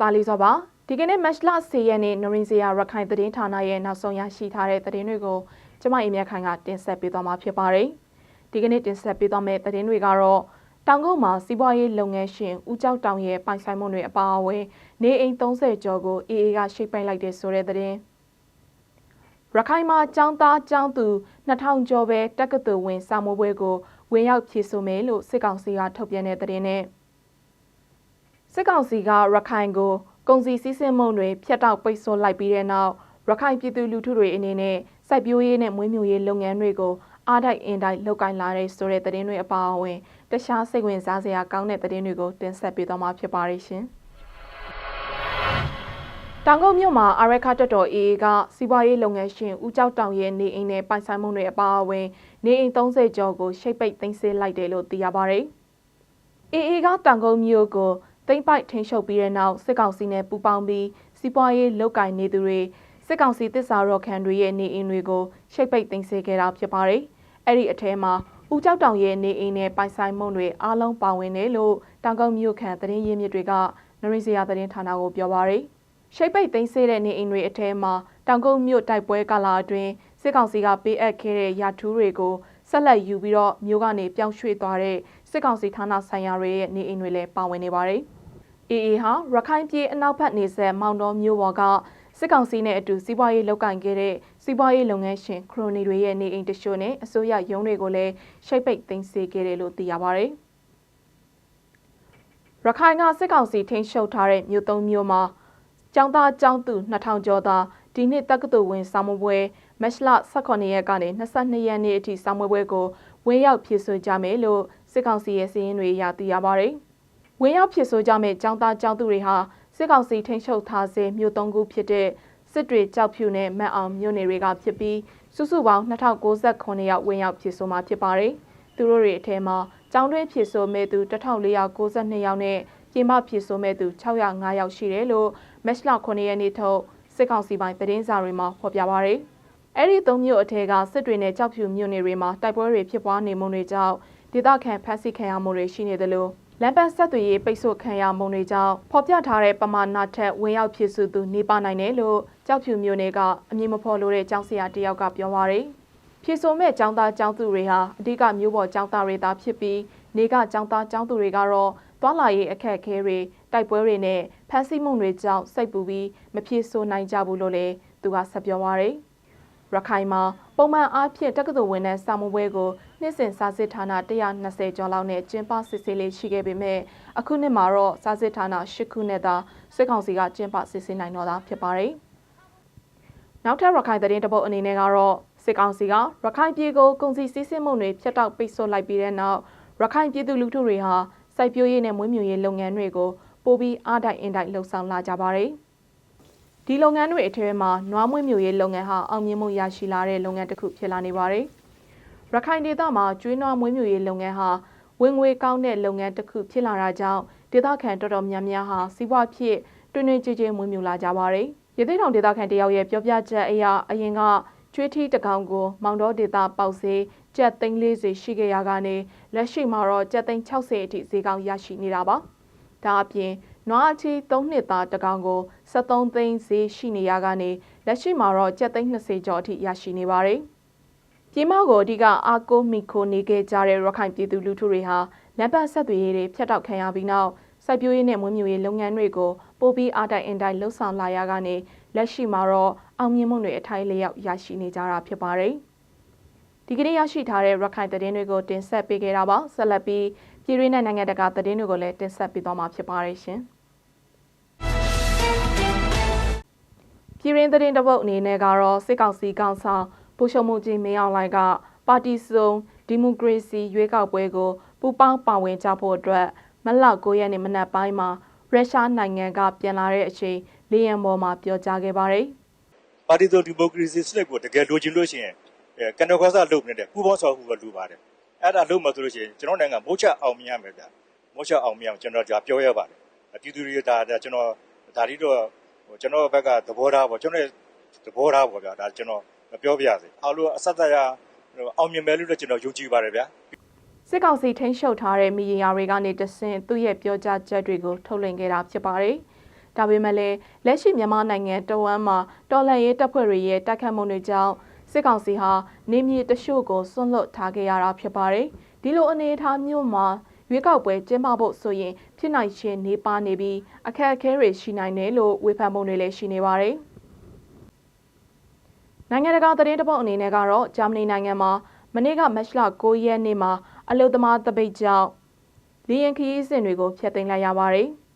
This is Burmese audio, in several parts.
တာလီစောပါဒီကနေ့မတ်လ10ရက်နေ့နရင်စရာရခိုင်သတင်းဌာနရဲ့နောက်ဆုံးရရှိထားတဲ့သတင်းတွေကိုကျမအိမ်မြခိုင်ကတင်ဆက်ပေးသွားမှာဖြစ်ပါတယ်ဒီကနေ့တင်ဆက်ပေးသွားမယ့်သတင်းတွေကတော့တောင်ကုန်းမှာစီးပွားရေးလုပ်ငန်းရှင်ဦးကျောက်တောင်ရဲ့ပိုင်ဆိုင်မှုတွေအပါအဝင်နေအိမ်30ကျော်ကို AA ကရှိတ်ပိုက်လိုက်တဲ့ဆိုတဲ့သတင်းရခိုင်မှာចောင်းသားចောင်းသူ2000ကျော်ပဲတက္ကသိုလ်ဝင်စာမိုးပွဲကိုဝင်ရောက်ဖြည့်ဆို့မယ်လို့စစ်ကောင်စီကထုတ်ပြန်တဲ့သတင်းနဲ့ စစ်ကောင်စီကရခိုင်ကိုကုန်စည်စည်းစိမ်မှုတွေဖျက်တောက်ပိတ်ဆို့လိုက်ပြီးတဲ့နောက်ရခိုင်ပြည်သူလူထုတွေအနေနဲ့စိုက်ပျိုးရေးနဲ့မွေးမြူရေးလုပ်ငန်းတွေကိုအားတိုက်အင်တိုက်လုပ်ကိုင်လာတဲ့ဆိုတဲ့သတင်းတွေအပါအဝင်တခြားစိတ်ဝင်စားစရာကောင်းတဲ့သတင်းတွေကိုတင်ဆက်ပေးသွားမှာဖြစ်ပါတယ်ရှင်။တောင်ကုန်းမြို့မှာအာရခတက်တော် AA ကစီးပွားရေးလုပ်ငန်းရှင်ဦးကျောက်တောင်ရဲ့နေအိမ်နဲ့ပိုင်ဆိုင်မှုတွေအပါအဝင်နေအိမ်30ကျော်ကိုရှိတ်ပိတ်သိမ်းဆည်းလိုက်တယ်လို့သိရပါတယ်။ AA ကတောင်ကုန်းမြို့ကို သိမ့်ပိုက်ထိန်ချုပ်ပြီးတဲ့နောက်စစ်ကောင်စီနဲ့ပူးပေါင်းပြီးစီးပွားရေးလုပ်ကင်နေသူတွေစစ်ကောင်စီတစ္ဆာရော်ခံတွေရဲ့နေအိမ်တွေကိုရှိတ်ပိတ်သိမ်းဆည်းခဲ့တာဖြစ်ပါတယ်။အဲ့ဒီအထဲမှာဦးကျောက်တောင်ရဲ့နေအိမ်နဲ့ပိုင်ဆိုင်မှုတွေအားလုံးပါဝင်တယ်လို့တောင်ကုန်းမြို့ခံသတင်းရင်းမြစ်တွေကနရိစရာသတင်းဌာနကိုပြောပါရယ်။ရှိတ်ပိတ်သိမ်းဆည်းတဲ့နေအိမ်တွေအထဲမှာတောင်ကုန်းမြို့တိုက်ပွဲကာလအတွင်းစစ်ကောင်စီကပေးအပ်ခဲ့တဲ့ရာထူးတွေကိုဆက်လက်ယူပြီးတော့မြို့ကနေပြောင်းရွှေ့သွားတဲ့စစ်ကောင်စီဌာနဆိုင်ရာတွေရဲ့နေအိမ်တွေလည်းပါဝင်နေပါတယ်။ AA ဟာရခိုင်ပြည်အနောက်ဘက်နေဆက်မောင်တော်မြို့ပေါ်ကစစ်ကောင်စီနဲ့အတူစီးပွားရေးလုပ်ကင်ခဲ့တဲ့စီးပွားရေးလုပ်ငန်းရှင်ခရိုနီတွေရဲ့နေအိမ်တချို့နဲ့အစိုးရရုံးတွေကိုလည်းရှိတ်ပိတ်သိမ်းဆည်းခဲ့တယ်လို့သိရပါဗျ။ရခိုင်ကစစ်ကောင်စီထိန်းချုပ်ထားတဲ့မြို့သုံးမြို့မှာကျောင်းသားကျောင်းသူ2000ကျော်သာဒီနှစ်တက္ကသိုလ်ဝင်စာမပွဲမက်လ18ရက်ကနေ22ရက်နေ့အထိစာမပွဲကိုဝင်းရောက်ဖြည့်ဆွကြမယ်လို့စစ်ကောင်စီရဲ့စီးရင်တွေရသိရပါဗျ။ ဝင်းရောက်ဖြစ်ဆိုကြမဲ့ចောင်းသားចောင်းသူတွေဟာစစ်ကောင်စီထိန်းချုပ်ထားစေမြို့သုံးခုဖြစ်တဲ့စစ်တွေကြောက်ဖြူနဲ့မတ်အောင်မြို့နယ်တွေကဖြစ်ပြီးစုစုပေါင်း2069ရောက်ဝင်းရောက်ဖြစ်ဆိုမှာဖြစ်ပါတယ်။သူတို့တွေအထက်မှာကျောင်းတွင်းဖြစ်ဆိုမဲ့သူ1492ယောက်နဲ့ပြင်ပဖြစ်ဆိုမဲ့သူ605ယောက်ရှိတယ်လို့မက်လ9ရက်နေ့ထုတ်စစ်ကောင်စီပိုင်းသတင်းစာတွေမှာဖော်ပြပါရယ်။အဲ့ဒီသုံးမြို့အထက်ကစစ်တွေနဲ့ကြောက်ဖြူမြို့နယ်တွေမှာတိုက်ပွဲတွေဖြစ်ပွားနေမှုတွေကြောင့်ဒေသခံဖမ်းဆီးခံရမှုတွေရှိနေတယ်လို့ လမ်းပန်းဆက်သွယ်ရေးပိတ်ဆို့ခံရမှုတွေကြောင့်ဖော်ပြထားတဲ့ပမာဏထက်ဝင်ရောက်ဖြစ်စုသူနေပါနိုင်တယ်လို့ကြောက်ဖြူမျိုးနယ်ကအမည်မဖော်လို့တဲ့ကျောင်းဆရာတယောက်ကပြောပါရယ်ဖြည့်ဆိုမဲ့ကျောင်းသားကျောင်းသူတွေဟာအဓိကမျိုးပေါ်ကျောင်းသားတွေသာဖြစ်ပြီးနေကကျောင်းသားကျောင်းသူတွေကတော့သွာလာရေးအခက်အခဲတွေတိုက်ပွဲတွေနဲ့ဖမ်းဆီးမှုတွေကြောင့်စိတ်ပူပြီးမဖြည့်ဆို့နိုင်ကြဘူးလို့လည်းသူကဆက်ပြောပါရယ် ရခိုင်မှာပုံမှန်အားဖြင့်တက္ကသိုလ်ဝင်တဲ့စာမပွဲကိုနှစ်စဉ်စာစစ်ဌာန120ကျော်လောက်နဲ့ကျင်းပစစ်ဆေးလေးရှိခဲ့ပေမဲ့အခုနှစ်မှာတော့စာစစ်ဌာန10ခုနဲ့သာစစ်ကောင်စီကကျင်းပစစ်ဆေးနိုင်တော့တာဖြစ်ပါတယ်။နောက်ထပ်ရခိုင်သတင်းတပုတ်အနေနဲ့ကတော့စစ်ကောင်စီကရခိုင်ပြည်ကိုကုန်စည်စည်းစိမ်မှုတွေဖျက်တောက်ပိတ်ဆို့လိုက်ပြီးတဲ့နောက်ရခိုင်ပြည်သူလူထုတွေဟာစိုက်ပျိုးရေးနဲ့မွေးမြူရေးလုပ်ငန်းတွေကိုပိုပြီးအားတိုက်အင်တိုက်လှုပ်ဆောင်လာကြပါတယ်။ ဒီလုပ်ငန်းတွေအထက်မှာနွားမွေးမြူရေးလုပ်ငန်းဟာအောင်မြင်မှုရရှိလာတဲ့လုပ်ငန်းတစ်ခုဖြစ်လာနေပါတယ်။ရခိုင်ဒေသမှာကျွေးနွားမွေးမြူရေးလုပ်ငန်းဟာဝင်ငွေကောင်းတဲ့လုပ်ငန်းတစ်ခုဖြစ်လာတာကြောင့်ဒေသခံတော်တော်များများဟာစီးပွားဖြစ်တွင်တွင်ကြည်ကြည်မွေးမြူလာကြပါတယ်။ရသေးထောင်ဒေသခံတယောက်ရဲ့ပြောပြချက်အရအရင်ကကျွေးထီးတကောင်ကိုမောင်တော်ဒေသပေါက်စေးကျပ်သိန်း40ရှိခဲ့ရကနေလက်ရှိမှာတော့ကျပ်သိန်း60အထိဈေးကောင်းရရှိနေတာပါ။ဒါအပြင် နွားအချီ3နှစ်သားတကောင်ကို73သိန်းဈေးရှိနေရကနေလက်ရှိမှာတော့ကျပ်သိန်း20ကျော်အထိရရှိနေပါတယ်။ပြည်မကိုအဓိကအာကိုမီခိုနေခဲ့ကြတဲ့ရခိုင်ပြည်သူလူထုတွေဟာလမ်းပန်းဆက်သွယ်ရေးတွေဖျက်တောက်ခံရပြီးနောက်စိုက်ပျိုးရေးနဲ့မွေးမြူရေးလုပ်ငန်းတွေကိုပိုပြီးအားတိုက်အင်တိုက်လှုပ်ဆောင်လာရကနေလက်ရှိမှာတော့အောင်မြင်မှုတွေအထိုက်လျောက်ရရှိနေကြတာဖြစ်ပါတယ်။ဒီကနေ့ရရှိထားတဲ့ရခိုင်သတင်းတွေကိုတင်ဆက်ပေးခဲ့တာပါဆက်လက်ပြီး ပြည်တွင်းနဲ့နိုင်ငံတကာသတင်းတွေကိုလည်းတင်ဆက်ပေးသွားမှာဖြစ်ပါတယ်ရှင်။ပြည်ရင်းသတင်းတပုတ်အနေနဲ့ကတော့စစ်ကောင်စီကောင်ဆောင်ဗိုလ်ချုပ်မှုကြီးမင်းအောင်လှိုင်ကပါတီစုံဒီမိုကရေစီရွေးကောက်ပွဲကိုပူးပေါင်းပါဝင်ကြဖို့အတွက်မလ9ရက်နေ့မနက်ပိုင်းမှာရုရှားနိုင်ငံကပြန်လာတဲ့အချိန်လေယာဉ်ပေါ်မှာပြောကြားခဲ့ပါတယ်။ပါတီစုံဒီမိုကရေစီစနစ်ကိုတကယ်လိုချင်လို့ရှိရင်ကန်တော်ခွားစားလုပ်နေတဲ့ပူးပေါင်းဆောင်မှုကလိုပါတယ်။ အဲ့ဒါလုပ်မှဆိုလို့ရှိရင်ကျွန်တော်နိုင်ငံမိုးချအောင်မြင်ရမယ်ဗျ။မိုးချအောင်မြင်အောင်ကျွန်တော်ကြာပြောရပါတယ်။ပြည်သူတွေဒါကျွန်တော်ဒါလေးတော့ဟိုကျွန်တော်ဘက်ကသဘောထားပေါ့ကျွန်တော်သဘောထားပေါ့ဗျာဒါကျွန်တော်မပြောပြရစေအားလုံးအဆက်သက်ရအောင်မြင်မယ်လို့လည်းကျွန်တော်ယုံကြည်ပါတယ်ဗျာစစ်ကောင်စီထိန်းချုပ်ထားတဲ့မီဒီယာတွေကနေတဆင့်သူ့ရဲ့ပြောကြားချက်တွေကိုထုတ်လွှင့်ခဲ့တာဖြစ်ပါတယ်ဒါပေမဲ့လည်းလက်ရှိမြန်မာနိုင်ငံတဝမ်းမှာတော်လှန်ရေးတပ်ဖွဲ့တွေရဲ့တိုက်ခတ်မှုတွေကြောင့် စစ်ကောင်စီဟာနေမြေတရှို့ကိုစွန့်လွတ်ထားခဲ့ရတာဖြစ်ပါတယ်။ဒီလိုအနေအထားမျိုးမှာရွေးကောက်ပွဲကျင်းပဖို့ဆိုရင်ဖြစ်နိုင်ခြင်းနေပါနေပြီးအခက်အခဲတွေရှိနိုင်တယ်လို့ဝေဖန်ပုံတွေလည်းရှိနေပါတယ်။နိုင်ငံတကာသတင်းတပုတ်အနေနဲ့ကတော့ဂျာမနီနိုင်ငံမှာမနေ့ကမတ်လ9ရက်နေ့မှာအလုသမားတပိတ်ကြောင့်လီယန်ခရီးစဉ်တွေကိုဖျက်သိမ်းလိုက်ရပါတယ်။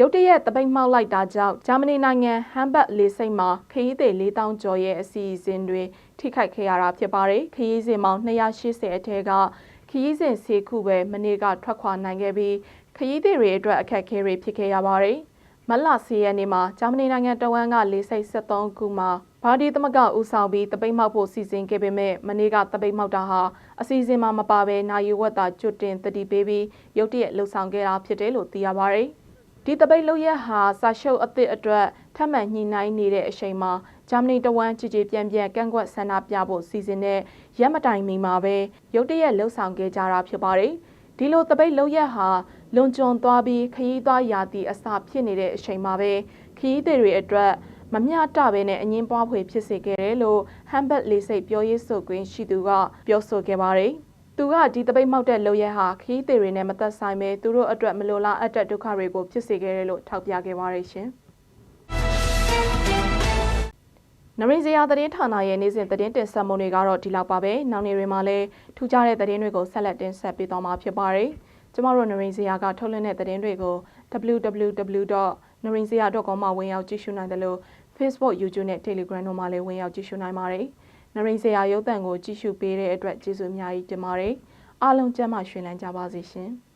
ရုတ်တရက်တပိတ်မှောက်လိုက်တာကြောင့်ဂျာမနီနိုင်ငံဟမ်ဘတ်လေဆိပ်မှာခရီးသည်4000ကျော်ရဲ့အစီအစဉ်တွေထိခိုက်ခဲ့ရတာဖြစ်ပါတယ်။ခရီးစဉ်ပေါင်း280အထက်ကခရီးစဉ်၄ခုပဲမနေ့ကထွက်ခွာနိုင်ခဲ့ပြီးခရီးသည်တွေအတွက်အခက်အခဲတွေဖြစ်ခဲ့ရပါတယ်။မလ10ရက်နေ့မှာဂျာမနီနိုင်ငံတဝမ်းကလေဆိပ်73ခုမှာဘာဒီသမကဦးဆောင်ပြီးတပိတ်မှောက်ဖို့စီစဉ်ခဲ့ပေမဲ့မနေ့ကတပိတ်မှောက်တာဟာအစီအစဉ်မှာမပါဘဲနိုင်ယူဝက်တာကျွတ်တင်တတိပေးပြီးရုတ်တရက်လှုပ်ဆောင်ခဲ့တာဖြစ်တယ်လို့သိရပါတယ်။ ဒီတပိတ်လောက်ရက်ဟာစာရှုပ်အသစ်အတွက်ထပ်မံညှိနှိုင်းနေတဲ့အချိန်မှာဂျာမနီတဝမ်းကြည်ကြည်ပြန့်ပြန့်ကန့်ကွက်ဆန္ဒပြဖို့စီစဉ်တဲ့ရက်မတိုင်မီမှာပဲရုတ်တရက်လှုပ်ဆောင်ခဲ့ကြတာဖြစ်ပါတယ်။ဒီလိုတပိတ်လောက်ရက်ဟာလွန်ကျွံသွားပြီးခရီးသွားရာသီအစဖြစ်နေတဲ့အချိန်မှာပဲခရီးသည်တွေအတွက်မမျှတဘဲနဲ့အငင်းပွားဖွယ်ဖြစ်စေခဲ့တယ်လို့ဟမ်ဘတ်လေးစိတ်ပြောရေးဆိုခွင့်ရှိသူကပြောဆိုခဲ့ပါတယ်။ သူကဒီတပိတ်မောက်တဲ့လုပ်ရဲဟာခီးသေးတွေနဲ့မသက်ဆိုင်ပဲသူတို့အတွက်မလိုလားအပ်တဲ့ဒုက္ခတွေကိုဖြစ်စေခဲ့တယ်လို့ထောက်ပြခဲ့ပါတယ်ရှင်။နရင်းစရာသတင်းဌာနရဲ့နေ့စဉ်သတင်းတင်ဆက်မှုတွေကတော့ဒီလောက်ပါပဲ။နောက်နေ့တွေမှာလည်းထူးခြားတဲ့သတင်းတွေကိုဆက်လက်တင်ဆက်ပေးသွားမှာဖြစ်ပါတယ်။ကျမတို့နရင်းစရာကထုတ်လွှင့်တဲ့သတင်းတွေကို www.narinzia.com မှာဝင်ရောက်ကြည့်ရှုနိုင်တယ်လို့ Facebook, YouTube နဲ့ Telegram တို့မှာလည်းဝင်ရောက်ကြည့်ရှုနိုင်ပါတယ်။ နရိန်စရာရုပ်သံကိုကြည့်ရှုပေးတဲ့အတွက်ကျေးဇူးအများကြီးတင်ပါတယ်။အားလုံးကျမ်းမာရွှင်လန်းကြပါစေရှင်။